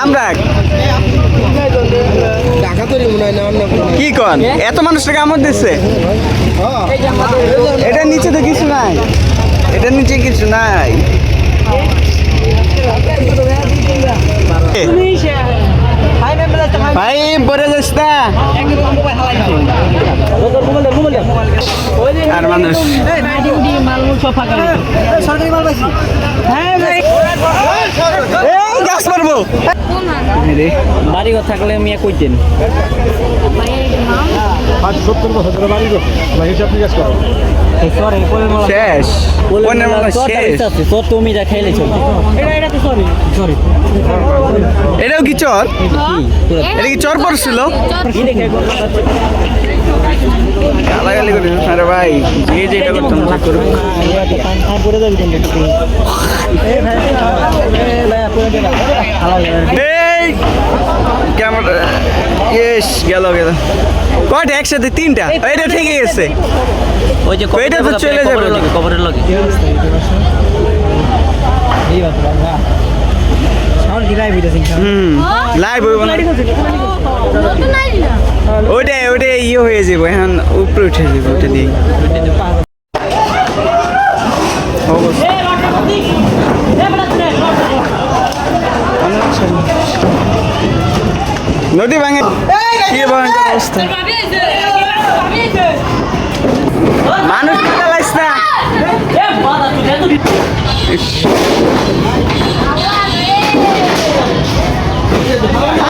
আমরা হয় কি কন? এত মানুষটাকে আমদ দিচ্ছে এটার নিচে তো কিছু নাই। এটার নিচে কিছু নাই। ভাই পরে যাস না। আর মানুষ। এই গাছ মারবো। বাড়ি ঘর। থাকলে মিয়া কইতেন শেষ। পনেরো মাস শেষ। তোর তুমি যা চলবে এটাও কি চর? এটা কি? চর পড়ছিল? গালাগালি করে আরে ভাই। যে যেটা করতাম সে করুক এই কেমন ইয়েস গেল গেল। কয়টা? একসাথে তিনটা? এটা ঠিকই গেছে। ওই যে এটা তো চলে যাবে। কবরের লগে হুম। লাইভ হইব না। ওইটা ওইটা ইয়ে হয়ে যাব এখন উপরে উঠে যাব ওটা দিয়ে। নদী ভাঙে। কি ভয়ঙ্কর অবস্থা। মানুষ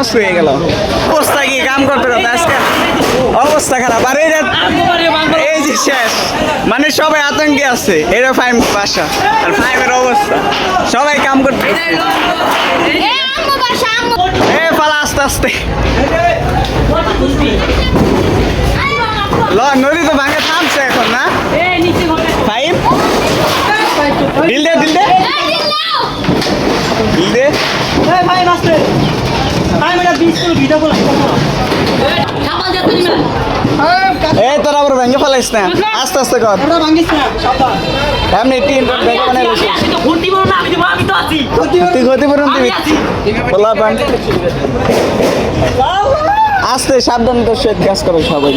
নস হয়ে গেল। অবস্থা কি? কাম করতে করতে আজকে? অবস্থা খারাপ। আর এই যে শেষ। মানে সবাই আতঙ্কে আছে। এটা ফাইম বাসা। আর ফাইমের অবস্থা। সবাই কাম করতে এ পালা আস্তে আস্তে। ল নদী তো ভাঙে থামছে এখন না? ফাইম? দিল দে দিল দে। দিল দে। এ তোর আবার ভেঙে ফেলাইস না। আস্তে আস্তে কর। এমনি টিন ভেঙে বানাই তুই ক্ষতিপূরণ দিবি। বলা পান। আস্তে সাবধান তোর সহিত কাজ করো সবাই।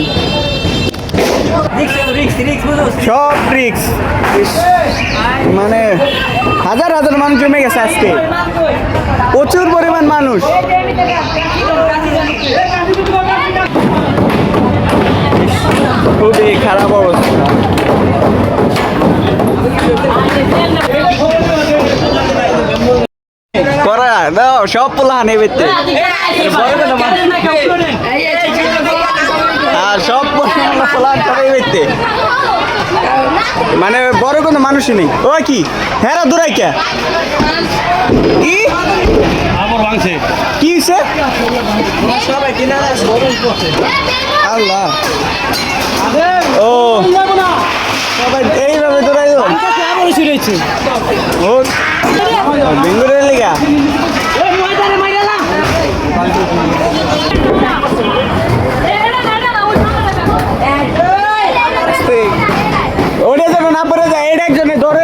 সব ট্রিক্স মানে হাজার হাজার মানুষ জমে গেছে আজকে। প্রচুর পরিমাণ মানুষ। খারাপ অবস্থা। করা দাও সব পোলা নেবে আর সব পোলা মানে বড় কোনো মানুষই নেই। ও কি? হ্যাঁ দূরাই কে? কি কি আল্লাহ। ও। সবাই এইভাবে দৌড়াই ও বেঙ্গুরের লিগা। ওটা যেন না পড়ে যায় এটা একজনে ধরে।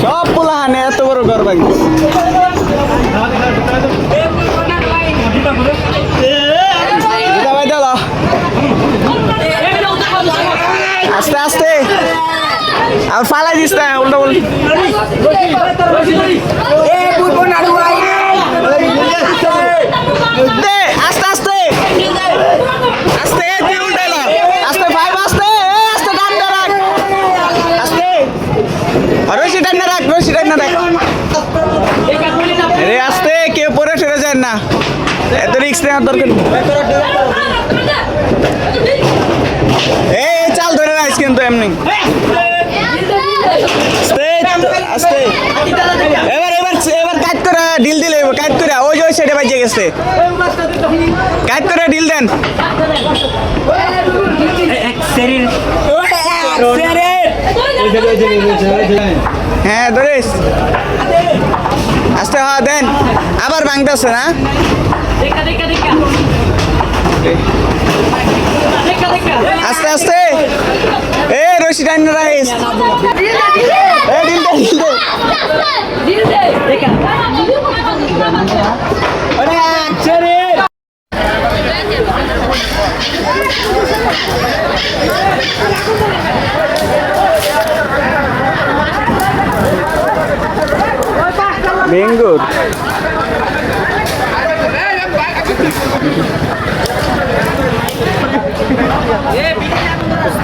সব পোলাহানে এত বড় ঘর ভাঙছে দিদা ভাই দাও দাও। আস্তে আস্তে। আর ফালাই দিস না উল্টো উল্টো আস্তে আস্তে। আস্তে তুই উল্টাইলা আস্তে ফাইভ আস্তে আস্তে ডান রাখ। আস্তে। রশি টান রাখ রশি টান রাখ। রে আস্তে কেউ পরে ঠেলে যায় না। এত রিক্স নেওয়ার দরকার নেই। এই এই চাল ধরে রাখিস কিন্তু এমনি Straight, আস্তে এবার এবার এবার কাট করে ডিল দিলে কাট করে ওই যে ওই সাইডে বাজে গেছে কাজ করে ডিল দেন। হ্যাঁ ধরিস আস্তে হওয়া দেন। আবার ভাঙতেছে না? আস্তে আস্তে এ রশি টাইম রাখিস এ ডিল দে ডিল দে বেঙ্গুর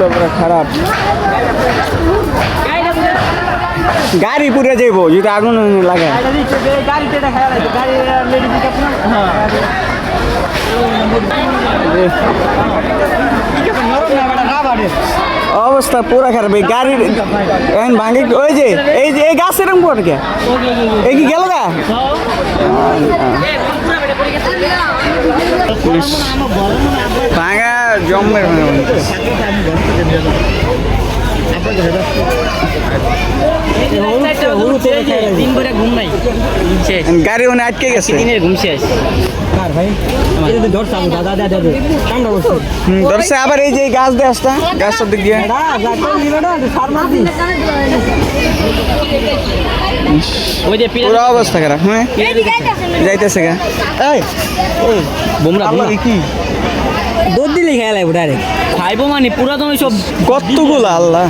অবস্থা পুরো খারাপ। গাড়ি পুরে যাইব যদি আগুন লাগে। অবস্থা পুরা খারাপ এই গাড়ির এখন ভাঙে ওই যে এই যে এই গাছ এরকম পড়ে কে এই কি গেল গা? ভাঙা ঘুম গাড়ি ওনে আটকে গেছে। দিনের ঘুম শেষ। ধরছে আবার এই যে এই গাছ দিয়ে আসতা গাছটার দিক দিয়ে। ওই যে পুরো অবস্থা খারাপ হ্যাঁ? যাইতেছে গা। এই বুমরা। কি? দুধ দিলে খেয়ে লাগবে ডাইরেক্ট খাইবো মানে পুরাতন ওই সব কতগুলো আল্লাহ?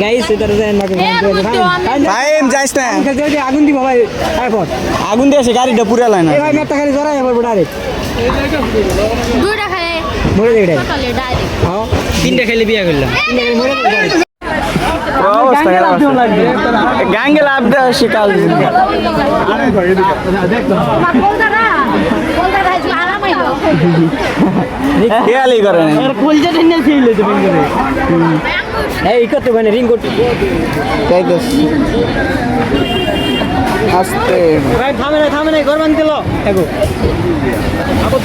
গাইস এটার টাইম যাইস না। আগুন দিব ভাই তারপর আগুন দিয়ে আসে গাড়িটা পুরে লাই না। এই ভাই মেটটা খালি জড়াই আমার ডাইরেক্ট দুইটা খায় মরে দেবে ডাইরেক্ট হ্যাঁ। তিনটা খেলে বিয়া করলাম। পুরো অবস্থা খারাপ আছে গাঙ্গে লাভ দেওয়া শিকাল খেয়ালই করে না কলজা টেনে খেয়ে বেঙ্গলে এই কত মানে রিং করতে। যাইতেছে আস্তে। ভাই থামে না থামে না ঘর বানতে লো। এগো।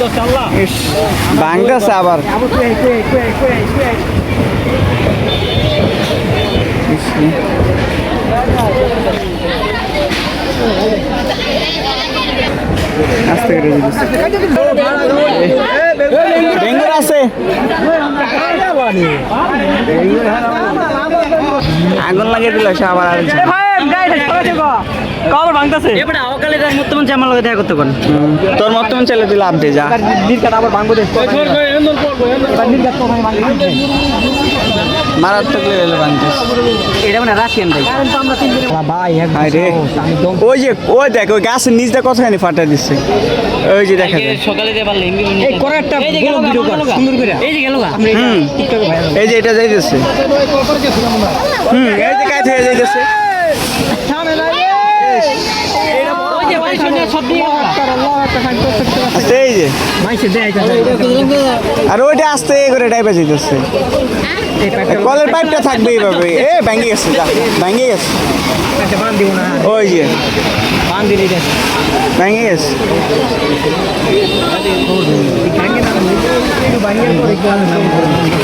দশ আল্লাহ ভাঙতেছে আবার। আবো তুই তুই তুই তুই তুই ইস, আস্তে করে দিতেছে আছে। আগুন লাগিয়ে দিল সে আবার কবর ভাঙতাছে এবারে আওকালে তার মত আমার লগে দেখা করতে কোন তোর মত চলে তুই লাভ দে যা দিন কাটা আবার ভাঙবো দে। মারাত্মক লেভেলে ভাঙছিস এটা মানে রাশিয়ান ভাই। ভাই ওই যে ওই দেখ ওই গাছের নিচটা কতখানি ফাটা দিচ্ছে। ওই যে দেখা যায়। সকালে যে পারলে এই করে একটা বড় ভিডিও কর সুন্দর করে। এই যে গেল হুম। এই যে এটা যাইতেছে। হুম এই যে কাজ হয়ে যাইতেছে। এই যে। আর ওইটা আস্তে করে টাইপে যাইতেছে। কলের পাইপটা থাকবে এইভাবে। এ ভেঙে গেছে যা ভেঙে গেছে। বান ওই যে। ভেঙে গেছে।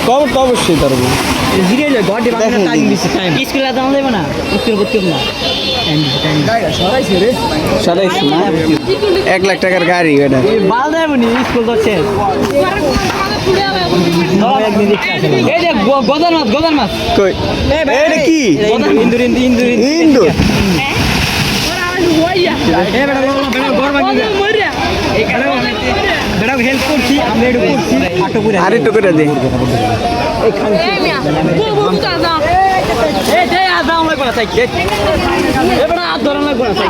কব তো অবশ্যই টাইম স্কুলে দাম দেব না। স্কুল করতে না। সারাইছি না এক লাখ টাকার গাড়ি বাল স্কুল তো শেষ মাছ মাছ কই? এটা কি? ইন্দুর ইন্দুর ইন্দুর করে আর একটু করে দে এ দে আদা আমরা কোনা চাই এ বেটা আদ ধরন লাগবে না চাই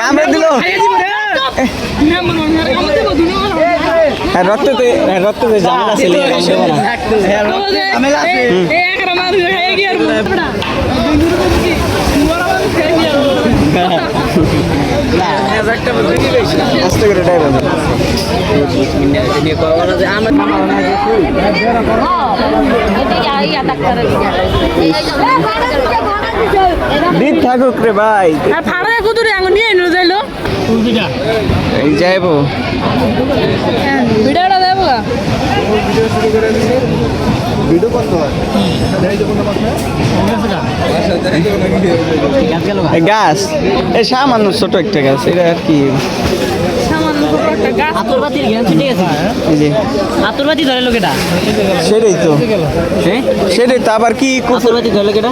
কামড়ে দিল। হ্যাঁ রক্ততে হ্যাঁ রক্ততে জামাল আছে দেবো না আস্তে করে ড্রাইভার দিন থাকুক রে ভাই। ভাড়া কত রে আঙুল নিয়ে যাইলো এই যাইবো ভিডিওটা দেবো দিছি ভিডিও বন্ধ হয়। এই গাছ এ সামান্য ছোট একটা গাছ এটা আর কি সামান্য ছোট একটা গাছ আতরবাতির জ্ঞান ছুটে গেছে এই আতরবাতি ধরে লোকেটা সেটাই তো। সেটাই তো আবার কি কুকুর আতরবাতি ধরে লোকেটা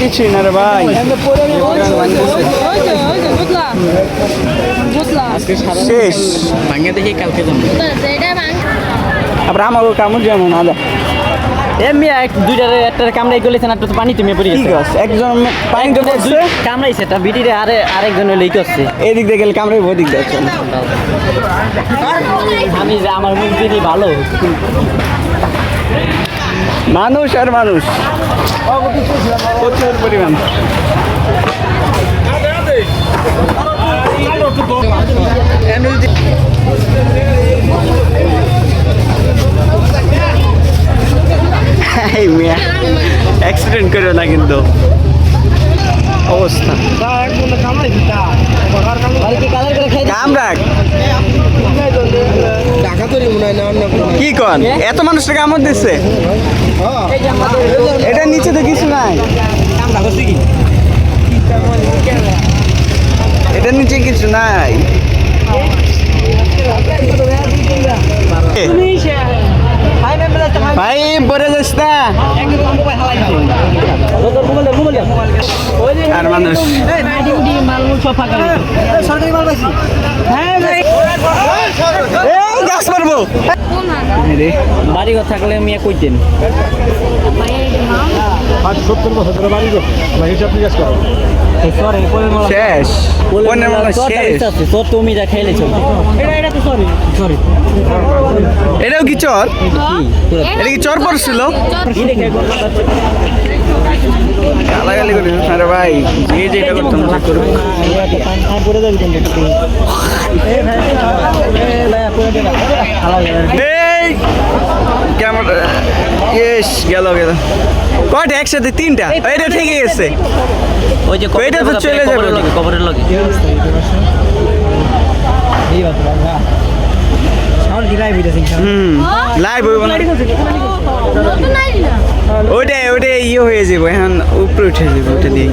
কিছুই না রে ভাই। শেষ। ভাঙে দেখি কালকে যাব। আবার আমাকে কামড় যেমন আদা। এমনি এক দুইটার একটা কামড়াই করলেছেন একটা তো পানি তুমি পড়ে ঠিক আছে একজন পানিতে পড়ছে কামড়াইছে এটা বিটিরে আরে আরেকজন লই করছে। এদিক দিয়ে গেলে কামড়ে ওদিক দিয়ে চলে আমি যে আমার মুখ দিদি ভালো। মানুষ আর মানুষ। প্রচুর পরিমাণ। এই না কিন্তু। অবস্থা। কি কন? এত মানুষটা কামড় দিচ্ছে এটা নিচে তো কিছু নাই। এটা নিচে কিছু নাই ভাই পরে যাস না আর মানুষ। বাড়ি ঘর থাকলে মিয়া কইতেন। শেষ। পনেরো মতো শেষ। তোর তুমি যা খাইলেছ এটা তো সরি সরি এটাও কি চর? এটা কি? চর পড়ছিল? গালাগালি করি আরে ভাই যে যেটা করতাম গেল গেল। কয়টা? একসাথে তিনটা? এটা ঠিকই আছে। ওই যে এটা তো চলে যাবে। কবরের লগে লাইভ হইব না। ওইটাই ওইটাই ইয়ে হয়ে যাব এখন উপরে উঠে যাব ওটা দিয়ে।